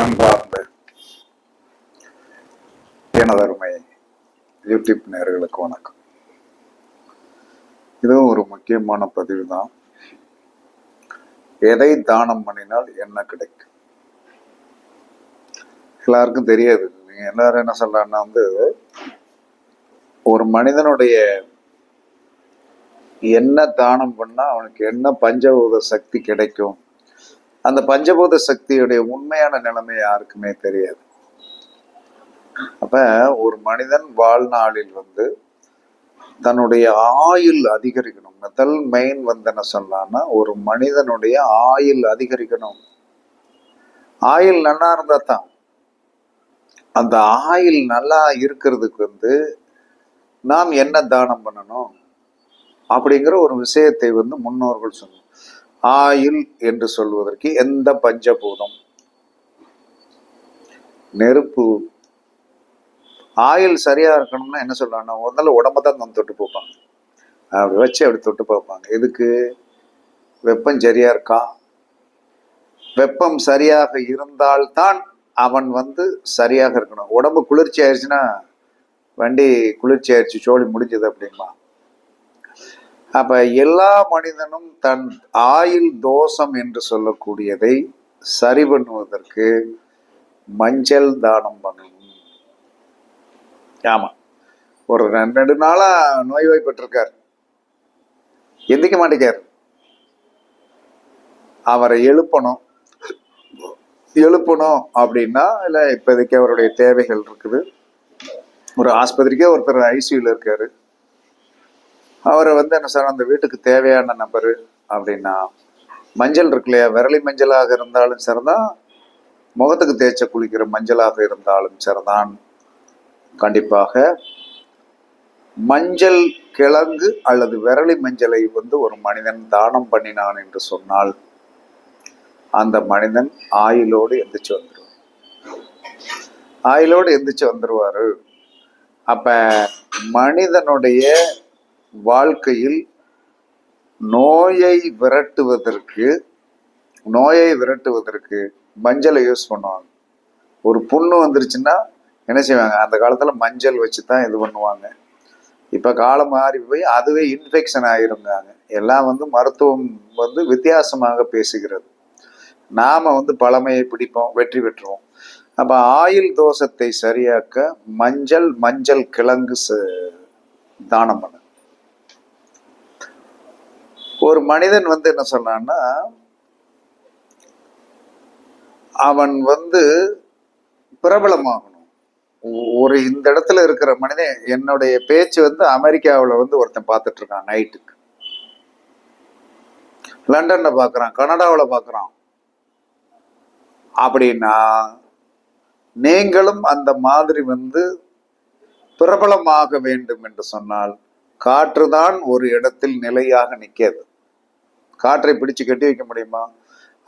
அன்பார்ந்த எனதருமை யூடியூப் நேர்களுக்கு வணக்கம். இதுவும் ஒரு முக்கியமான பதிவு தான் எதை தானம் பண்ணினால் என்ன கிடைக்கும்? எல்லாருக்கும் தெரியாது. நீங்க எல்லாரும் என்ன சொல்றாங்கன்னா வந்து ஒரு மனிதனுடைய என்ன தானம் பண்ணா அவனுக்கு என்ன பஞ்சபூத சக்தி கிடைக்கும்? அந்த பஞ்சபூத சக்தியுடைய உண்மையான நிலைமை யாருக்குமே தெரியாது. அப்ப ஒரு மனிதன் வாழ்நாளில் வந்து தன்னுடைய ஆயுள் அதிகரிக்கணும். முதல் மெயின் வந்து என்ன சொல்லலாம்னா ஒரு மனிதனுடைய ஆயுள் அதிகரிக்கணும். ஆயுள் நல்லா இருந்தா தான். அந்த ஆயுள் நல்லா இருக்கிறதுக்கு வந்து நாம் என்ன தானம் பண்ணணும் அப்படிங்கிற ஒரு விஷயத்தை வந்து முன்னோர்கள் சொன்னோம். ஆயுள் என்று சொல்வதற்கு எந்த பஞ்சபூதம்? நெருப்பு. ஆயில் சரியா இருக்கணும்னா என்ன சொல்றாங்கன்னா முதல்ல உடம்ப தான் வந்து தொட்டு பார்ப்பாங்க. அப்படி வச்சு அப்படி தொட்டு பார்ப்பாங்க. எதுக்கு? வெப்பம் சரியா இருக்கா? வெப்பம் சரியாக இருந்தால்தான் அவன் வந்து சரியாக இருக்கணும். உடம்பு குளிர்ச்சி ஆயிடுச்சுன்னா வண்டி குளிர்ச்சி ஆயிடுச்சு சோழி முடிஞ்சது அப்படிமா அப்ப எல்லா மனிதனும் தன் ஆயில் தோஷம் என்று சொல்லக்கூடியதை சரி பண்ணுவதற்கு மஞ்சள் தானம் பண்ணணும். ஆமா. ஒரு ரெண்டு நாளாக நாளா நோய்வாய்ப்பட்டிருக்கார். எந்திக்க மாட்டேங்கார் அவரை எழுப்பணும். எழுப்பணும் அப்படின்னா இல்லை இப்போதைக்கு அவருடைய தேவைகள் இருக்குது. ஒரு ஆஸ்பத்திரிக்கே ஒருத்தர் ஐசியூல இருக்காரு. அவரை வந்து என்ன சார் அந்த வீட்டுக்கு தேவையான நபர் அப்படின்னா மஞ்சள் இருக்கு இல்லையா? விரலி மஞ்சளாக இருந்தாலும் சரிதான் முகத்துக்கு தேய்ச்ச குளிக்கிற மஞ்சளாக இருந்தாலும் சரிதான். கண்டிப்பாக மஞ்சள் கிழங்கு அல்லது விரலி மஞ்சளை வந்து ஒரு மனிதன் தானம் பண்ணினான் என்று சொன்னால் அந்த மனிதன் ஆயிலோடு எந்திரிச்சு வந்துடுவார் ஆயிலோடு எந்திரிச்சு வந்துடுவார் அப்போ மனிதனுடைய வாழ்க்கையில் நோயை விரட்டுவதற்கு நோயை விரட்டுவதற்கு மஞ்சளை யூஸ் பண்ணுவாங்க. ஒரு புண்ணு வந்துருச்சுன்னா என்ன செய்வாங்க? அந்த காலத்தில் மஞ்சள் வச்சு தான் இது பண்ணுவாங்க. இப்போ காலம் மாறி போய் அதுவே இன்ஃபெக்ஷன் ஆகிருந்தாங்க எல்லாம் வந்து மருத்துவம் வந்து வித்தியாசமாக பேசுகிறது. நாம் வந்து பழமையை பிடிப்போம் வெற்றி பெற்றுவோம். அப்போ ஆயில் தோஷத்தை சரியாக்க மஞ்சள் மஞ்சள் கிழங்கு ச- தானம் பண்ண ஒரு மனிதன் வந்து என்ன சொன்னான்னா அவன் வந்து பிரபலமாகணும். ஒ- ஒரு இந்த இடத்துல இருக்கிற மனிதன் என்னுடைய பேச்சு வந்து அமெரிக்காவில் வந்து ஒருத்தன் பார்த்துட்டு இருக்கான் நைட்டுக்கு. லண்டன்ல பார்க்குறான் கனடாவில் பார்க்குறான். அப்படின்னா நீங்களும் அந்த மாதிரி வந்து பிரபலமாக வேண்டும் என்று சொன்னால் காற்றுதான் ஒரு இடத்தில் நிலையாக நிற்கிறது. காற்றை பிடிச்சு கட்டி வைக்க முடியுமா?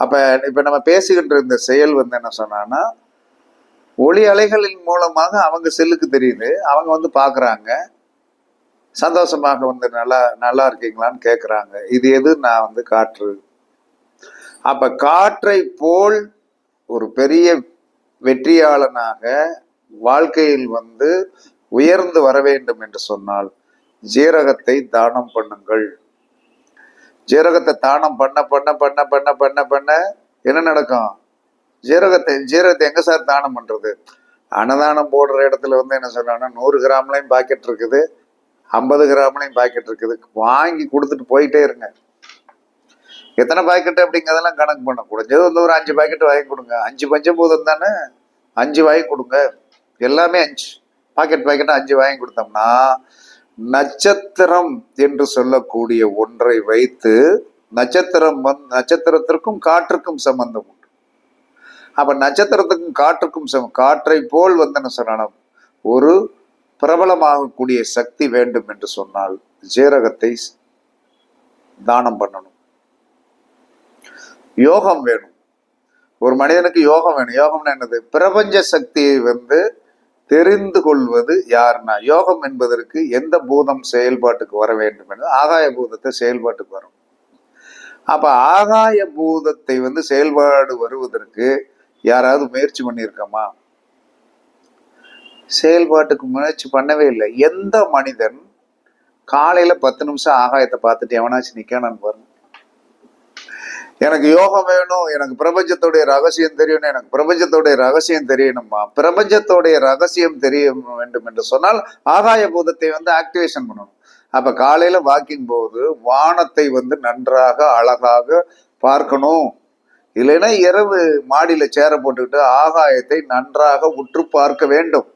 அப்போ இப்போ நம்ம பேசுகின்ற இந்த செயல் வந்து என்ன சொன்னான்னா ஒளி அலைகளின் மூலமாக அவங்க செல்லுக்கு தெரியுது. அவங்க வந்து பார்க்குறாங்க சந்தோஷமாக வந்து நல்லா நல்லா இருக்கீங்களான்னு கேட்குறாங்க இது எது? நான் வந்து காற்று. அப்போ காற்றை போல் ஒரு பெரிய வெற்றியாளனாக வாழ்க்கையில் வந்து உயர்ந்து வர வேண்டும் என்று சொன்னால் ஜீரகத்தை தானம் பண்ணுங்கள். ஜீரகத்தை தானம் பண்ண பண்ண பண்ண பண்ண பண்ண பண்ண என்ன நடக்கும்? ஜீரகத்தை ஜீரகத்தை எங்க சார் தானம் பண்றது? அன்னதானம் போடுற இடத்துல வந்து என்ன சொல்றாங்கன்னா நூறு கிராம்லயும் பாக்கெட் இருக்குது ஐம்பது கிராம்லயும் பாக்கெட் இருக்குது. வாங்கி கொடுத்துட்டு போயிட்டே இருங்க. எத்தனை பாக்கெட் அப்படிங்கிறதெல்லாம் கணக்கு பண்ண குறைஞ்சது வந்து ஒரு அஞ்சு பாக்கெட் வாங்கி கொடுங்க. அஞ்சு பஞ்சபூதம் தானே? அஞ்சு வாங்கி கொடுங்க. எல்லாமே அஞ்சு. பாக்கெட் பாக்கெட் அஞ்சு வாங்கி கொடுத்தோம்னா நட்சத்திரம் என்று சொல்லக்கூடிய ஒன்றை வைத்து நட்சத்திரம் வந் நட்சத்திரத்திற்கும் காற்றுக்கும் சம்பந்தம் உண்டு. அப்ப நட்சத்திரத்துக்கும் காற்றுக்கும் சம காற்றை போல் வந்து என்ன சொன்னாலும் ஒரு பிரபலமாகக்கூடிய சக்தி வேண்டும் என்று சொன்னால் ஜீரகத்தை தானம் பண்ணணும். யோகம் வேணும். ஒரு மனிதனுக்கு யோகம் வேணும். யோகம்னா என்னது? பிரபஞ்ச சக்தியை வந்து தெரிந்து கொள்வது யாருன்னா யோகம் என்பதற்கு எந்த பூதம் செயல்பாட்டுக்கு வர வேண்டும் என்று ஆகாய பூதத்தை செயல்பாட்டுக்கு வரும். அப்ப ஆகாய பூதத்தை வந்து செயல்பாடு வருவதற்கு யாராவது முயற்சி பண்ணியிருக்கோமா? செயல்பாட்டுக்கு முயற்சி பண்ணவே இல்லை. எந்த மனிதன் காலையில பத்து நிமிஷம் ஆகாயத்தை பார்த்துட்டு எவனாச்சும் நிக்கணும்னு பாருங்க. எனக்கு யோகம் வேணும் எனக்கு பிரபஞ்சத்துடைய ரகசியம் தெரியணும் எனக்கு பிரபஞ்சத்தோடைய ரகசியம் தெரியணுமா? பிரபஞ்சத்தோடைய ரகசியம் தெரிய வேண்டும் என்று சொன்னால் ஆகாய பூதத்தை வந்து ஆக்டிவேஷன் பண்ணணும். அப்ப காலையில வாக்கிங் போகுது வானத்தை வந்து நன்றாக அழகாக பார்க்கணும். இல்லைன்னா இரவு மாடியில சேர போட்டுக்கிட்டு ஆகாயத்தை நன்றாக உற்று பார்க்க வேண்டும்.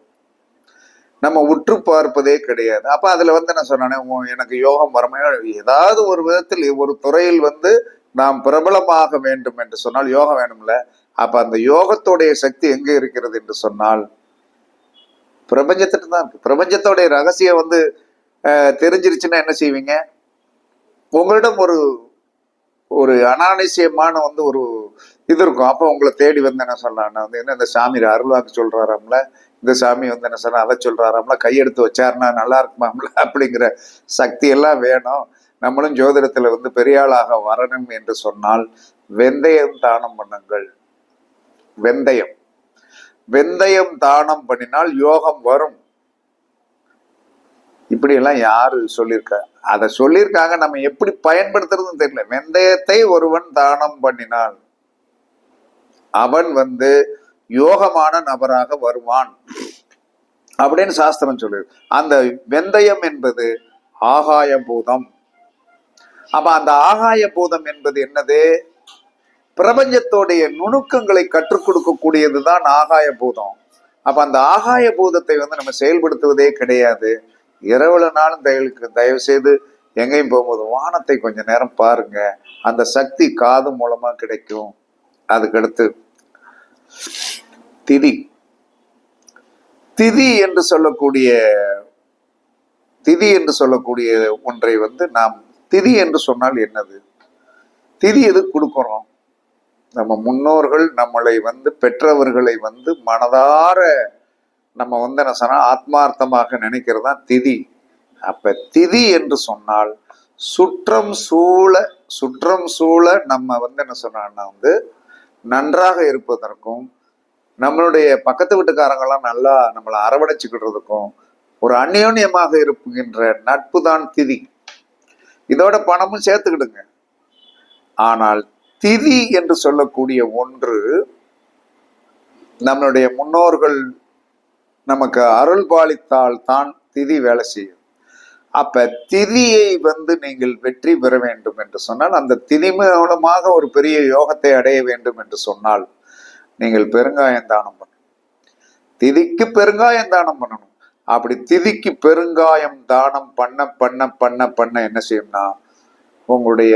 நம்ம உற்று பார்ப்பதே கிடையாது. அப்ப அதுல வந்து நான் சொன்னானே எனக்கு யோகம் வரமையோ ஏதாவது ஒரு விதத்தில் ஒரு துறையில் வந்து நாம் பிரபலமாக வேண்டும் என்று சொன்னால் யோகம் வேணும்ல. அப்ப அந்த யோகத்தோடைய சக்தி எங்க இருக்கிறது என்று சொன்னால் பிரபஞ்சத்திட்ட தான் இருக்கு. பிரபஞ்சத்தோடைய ரகசியம் வந்து தெரிஞ்சிருச்சுன்னா என்ன செய்வீங்க? உங்களிடம் ஒரு ஒரு அனானிசியமான வந்து ஒரு இது இருக்கும். அப்போ உங்களை தேடி வந்து என்ன சொல்லலாம்னா வந்து என்ன இந்த சாமி அருள்வாக்கு சொல்றாராம்ல? இந்த சாமி வந்து என்ன சொன்னா அதை சொல்றாராம்ல? கையெடுத்து வச்சாருன்னா நல்லா இருக்குமாம்ல? அப்படிங்கிற சக்தி எல்லாம் வேணும். நம்மளும் ஜோதிடத்துல வந்து பெரிய ஆளாக வரணும் என்று சொன்னால் வெந்தயம் தானம் பண்ணுங்கள். வெந்தயம். வெந்தயம் தானம் பண்ணினால் யோகம் வரும். இப்படி எல்லாம் யாரு சொல்லியிருக்கா? அதை சொல்லியிருக்காங்க. நம்ம எப்படி பயன்படுத்துறதுன்னு தெரியல. வெந்தயத்தை ஒருவன் தானம் பண்ணினான் அவன் வந்து யோகமான நபராக வருவான். அப்படின்னு சாஸ்திரம் சொல்லுது. அந்த வெந்தயம் என்பது ஆகாய பூதம் அப்ப அந்த ஆகாய பூதம் என்பது என்னது? பிரபஞ்சத்தோடைய நுணுக்கங்களை கற்றுக் கொடுக்கக்கூடியதுதான் ஆகாய பூதம். அப்ப அந்த ஆகாய பூதத்தை வந்து நம்ம செயல்படுத்துவதே கிடையாது. இரவுல நாளும் தயவுக்கு தயவு செய்து எங்கேயும் போகும்போது வானத்தை கொஞ்ச நேரம் பாருங்க. அந்த சக்தி காது மூலமா கிடைக்கும். அதுக்கடுத்து திதி. திதி என்று சொல்லக்கூடிய திதி என்று சொல்லக்கூடிய ஒன்றை வந்து நாம் திதி என்று சொன்னால் என்னது? திதி எதுக்கு கொடுக்குறோம்? நம்ம முன்னோர்கள் நம்மளை வந்து பெற்றவர்களை வந்து மனதார நம்ம வந்து என்ன சொன்னால் ஆத்மார்த்தமாக நினைக்கிறது தான் திதி. அப்ப திதி என்று சொன்னால் சுற்றம் சூழ சுற்றம் சூழ நம்ம வந்து என்ன சொன்னா வந்து நன்றாக இருப்பதற்கும் நம்மளுடைய பக்கத்து வீட்டுக்காரங்கெல்லாம் நல்லா நம்மளை அரவணைச்சுக்கிட்டதுக்கும் ஒரு அந்யோன்யமாக இருப்புகின்ற நட்பு தான் திதி. இதோட பணமும் சேர்த்துக்கிடுங்க. ஆனால் திதி என்று சொல்லக்கூடிய ஒன்று நம்மளுடைய முன்னோர்கள் நமக்கு அருள் பாலித்தால் தான் திதி வேலை செய்யும். அப்ப திதியை வந்து நீங்கள் வெற்றி பெற வேண்டும் என்று சொன்னால் அந்த திதி மூலமாக ஒரு பெரிய யோகத்தை அடைய வேண்டும் என்று சொன்னால் நீங்கள் பெருங்காயம் தானம் பண்ணணும். திதிக்கு பெருங்காயம் தானம் பண்ணணும். அப்படி திதிக்கு பெருங்காயம் தானம் பண்ண பண்ண பண்ண பண்ண என்ன செய்யும்னா உங்களுடைய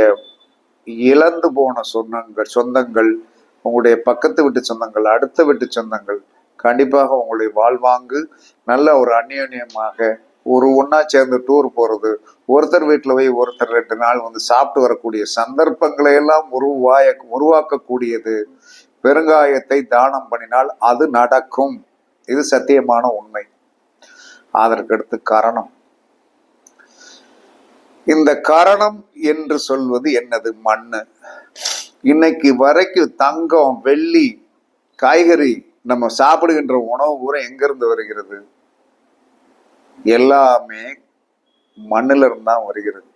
இழந்து போன சொந்தங்கள் சொந்தங்கள் உங்களுடைய பக்கத்து வீட்டு சொந்தங்கள் அடுத்த வீட்டு சொந்தங்கள் கண்டிப்பாக உங்களுடைய வாழ்வாங்கு நல்ல ஒரு அந்யோன்யமாக ஒரு ஒன்றா சேர்ந்து டூர் போகிறது ஒருத்தர் வீட்டில் போய் ஒருத்தர் ரெண்டு நாள் வந்து சாப்பிட்டு வரக்கூடிய சந்தர்ப்பங்களை எல்லாம் உருவாய உருவாக்கக்கூடியது. பெருங்காயத்தை தானம் பண்ணினால் அது நடக்கும். இது சத்தியமான உண்மை. அதற்கடுத்து கரணம். இந்த கரணம் என்று சொல்வது என்னது? மண்ணு. இன்னைக்கு வரைக்கும் தங்கம் வெள்ளி காய்கறி நம்ம சாப்பிடுகின்ற உணவு பூரா எங்கிருந்து வருகிறது? எல்லாமே மண்ணுல இருந்து தான் வருகிறது.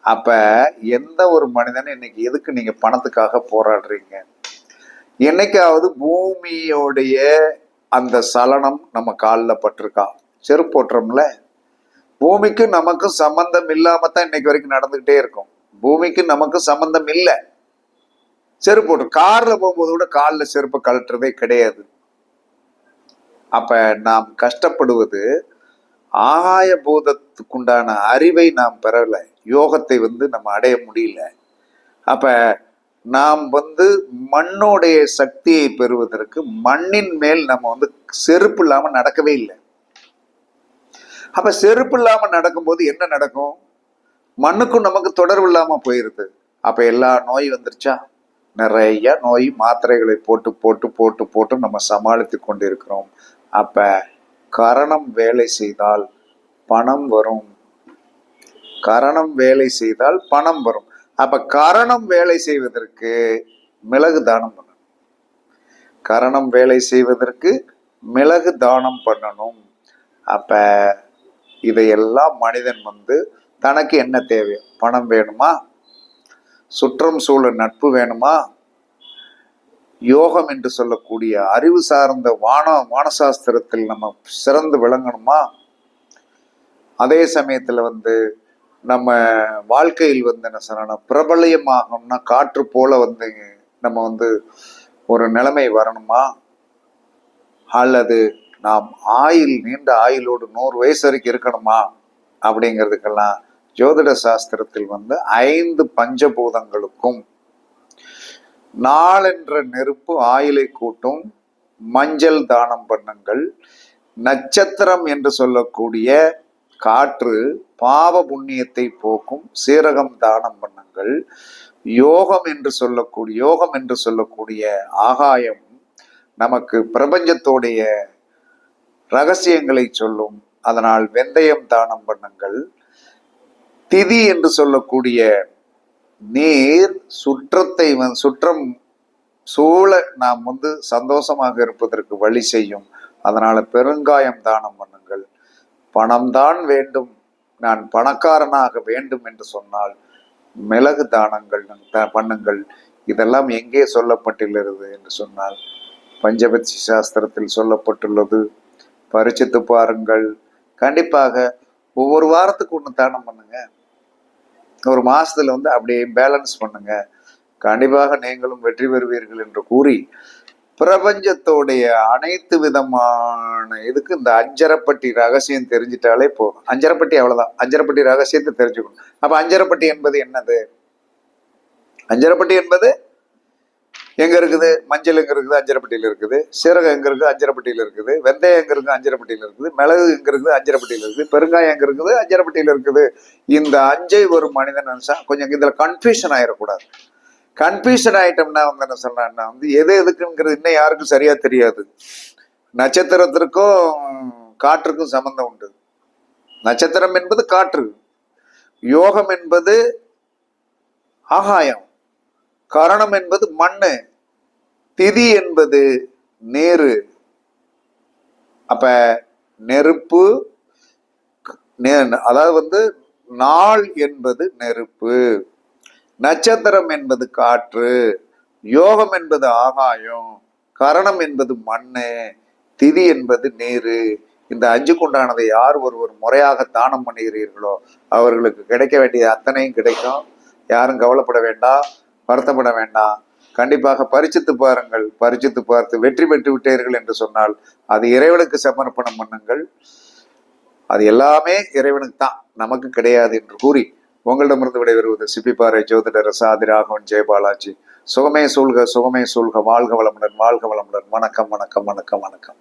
அப்ப எந்த ஒரு மனிதனும் இன்னைக்கு எதுக்கு நீங்க பணத்துக்காக போராடுறீங்க? என்னைக்காவது பூமியோடைய அந்த சலனம் நம்ம காலில் பட்டிருக்கான் செருப்பு போட்டுறோம்ல பூமிக்கும் நமக்கும் சம்பந்தம் இல்லாம தான் இன்னைக்கு வரைக்கும் நடந்துகிட்டே இருக்கும். பூமிக்கும் நமக்கு சம்பந்தம் இல்லை. செருப்பு போட்டு காரில் போகும்போது கூட காலில் செருப்பு கழட்டுறதே கிடையாது. அப்ப நாம் கஷ்டப்படுவது ஆகாய பூதத்துக்குண்டான அறிவை நாம் பெறலை. யோகத்தை வந்து நம்ம அடைய முடியல. அப்ப நாம் வந்து மண்ணோடைய சக்தியை பெறுவதற்கு மண்ணின் மேல் நம்ம வந்து செருப்பு இல்லாமல் நடக்கவே இல்லை. அப்ப செருப்பு இல்லாம நடக்கும்போது என்ன நடக்கும்? மண்ணுக்கும் நமக்கு தொடர்பு இல்லாம போயிருது. அப்ப எல்லா நோய் வந்துருச்சா? நிறைய நோய் மாத்திரைகளை போட்டு போட்டு போட்டு போட்டு நம்ம சமாளித்து கொண்டிருக்கிறோம். அப்ப கரணம் வேலை செய்தால் பணம் வரும். கரணம் வேலை செய்தால் பணம் வரும். அப்ப கரணம் வேலை செய்வதற்கு மிளகு தானம் பண்ணணும். கரணம் வேலை செய்வதற்கு மிளகு தானம் பண்ணணும். அப்ப இதையெல்லாம் மனிதன் வந்து தனக்கு என்ன தேவை? பணம் வேணுமா? சுற்றம் சூழல் நட்பு வேணுமா? யோகம் என்று சொல்லக்கூடிய அறிவு சார்ந்த வான வானசாஸ்திரத்தில் நம்ம சிறந்து விளங்கணுமா? அதே சமயத்தில் வந்து நம்ம வாழ்க்கையில் வந்து என்ன சொல்லணும் பிரபலயமாகணும்னா காற்று போல வந்து நம்ம வந்து ஒரு நிலைமை வரணுமா? அல்லது நாம் ஆயில் நீண்ட ஆயுளோடு நூறு வயசு வரைக்கும் இருக்கணுமா? அப்படிங்கிறதுக்கெல்லாம் ஜோதிட சாஸ்திரத்தில் வந்து ஐந்து பஞ்சபூதங்களுக்கும் நாளென்ற நெருப்பு ஆயிலை கூட்டும் மஞ்சள் தானம் பண்ணுங்கள். நட்சத்திரம் என்று சொல்லக்கூடிய காற்று பாவ புண்ணியத்தை போக்கும் சீரகம் தானம் பண்ணுங்கள். யோகம் என்று சொல்லக்கூடிய யோகம் என்று சொல்லக்கூடிய ஆகாயம் நமக்கு பிரபஞ்சத்தோடைய ரகசியங்களை சொல்லும். அதனால் வெந்தயம் தானம் பண்ணுங்கள். திதி என்று சொல்லக்கூடிய நீர் சுற்றத்தை சுற்றம் சூழ நாம் வந்து சந்தோஷமாக இருப்பதற்கு வழி செய்யும். அதனால பெருங்காயம் தானம் பண்ணுங்கள். பணம்தான் வேண்டும். நான் பணக்காரனாக வேண்டும் என்று சொன்னால் மிளகு தானங்கள் த- பண்ணுங்கள். இதெல்லாம் எங்கே சொல்லப்பட்டுள்ளது என்று சொன்னால் பஞ்சபட்சி சாஸ்திரத்தில் சொல்லப்பட்டுள்ளது. பரிச்சித்து பாருங்கள். கண்டிப்பாக ஒவ்வொரு வாரத்துக்கு ஒன்று தானம் பண்ணுங்க. ஒரு மாசத்துல வந்து அப்படியே பேலன்ஸ் பண்ணுங்க. கண்டிப்பாக நீங்களும் வெற்றி பெறுவீர்கள் என்று கூறி பிரபஞ்சத்தோடைய அனைத்து விதமான இதுக்கு இந்த அஞ்சரப்பட்டி ரகசியம் தெரிஞ்சிட்டாலே போதும். அஞ்சரப்பட்டி அவ்வளவுதான். அஞ்சரப்பட்டி ரகசியத்தை தெரிஞ்சுக்கணும். அப்ப அஞ்சரப்பட்டி என்பது என்னது? அஞ்சரப்பட்டி என்பது எங்க இருக்குது? மஞ்சள் எங்க இருக்குது? அஞ்சரப்பட்டியில் இருக்குது. சீரகம் எங்க இருக்குது? அஞ்சரப்பட்டியில் இருக்குது. வெந்தயம் எங்க இருக்குது? அஞ்சரப்பட்டியில் இருக்குது. மிளகு எங்க இருக்குது? அஞ்சரப்பட்டியில் இருக்குது. பெருங்காயம் எங்க இருக்குது? அஞ்சரப்பட்டியில் இருக்குது. இந்த அஞ்சை ஒரு மனிதன் நினைச்சா கொஞ்சம் இதுல கன்ஃபியூஷன் ஆயிடக்கூடாது கன்ஃபியூஷன் ஆயிட்டோம்னா வந்து என்ன சொல்லலாம்னா வந்து எது எதுக்குங்கிறது இன்னும் யாருக்கும் சரியா தெரியாது. நட்சத்திரத்திற்கும் காற்றுக்கும் சம்பந்தம் உண்டு. நட்சத்திரம் என்பது காற்று. யோகம் என்பது ஆகாயம். கரணம் என்பது மண்ணு திதி என்பது நேரு. அப்ப நெருப்பு அதாவது வந்து நாள் என்பது நெருப்பு. நட்சத்திரம் என்பது காற்று யோகம் என்பது ஆகாயம் கரணம் என்பது மண்ணு திதி என்பது நீரு. இந்த அஞ்சுக்குண்டானதை யார் ஒருவர் முறையாக தானம் பண்ணுகிறீர்களோ அவர்களுக்கு கிடைக்க வேண்டிய அத்தனையும் கிடைக்கும். யாரும் கவலைப்பட வேண்டாம். வருத்தப்பட வேண்டாம். கண்டிப்பாக பரிச்சித்து பாருங்கள். பரிச்சித்து பார்த்து வெற்றி பெற்று விட்டீர்கள் என்று சொன்னால் அது இறைவனுக்கு சமர்ப்பணம் பண்ணுங்கள். அது எல்லாமே இறைவனுக்கு தான். நமக்கு கிடையாது என்று கூறி உங்களிடமிருந்து விடைபெறுவது சிப்பிப்பாறை ஜோதிடர் சாதி ராகவன் ஜெயபாலாஜி சுகமே சூழ்க சுகமே சூழ்க. வாழ்க வளமுடன் வாழ்க வளமுடன். வணக்கம் வணக்கம் வணக்கம் வணக்கம்.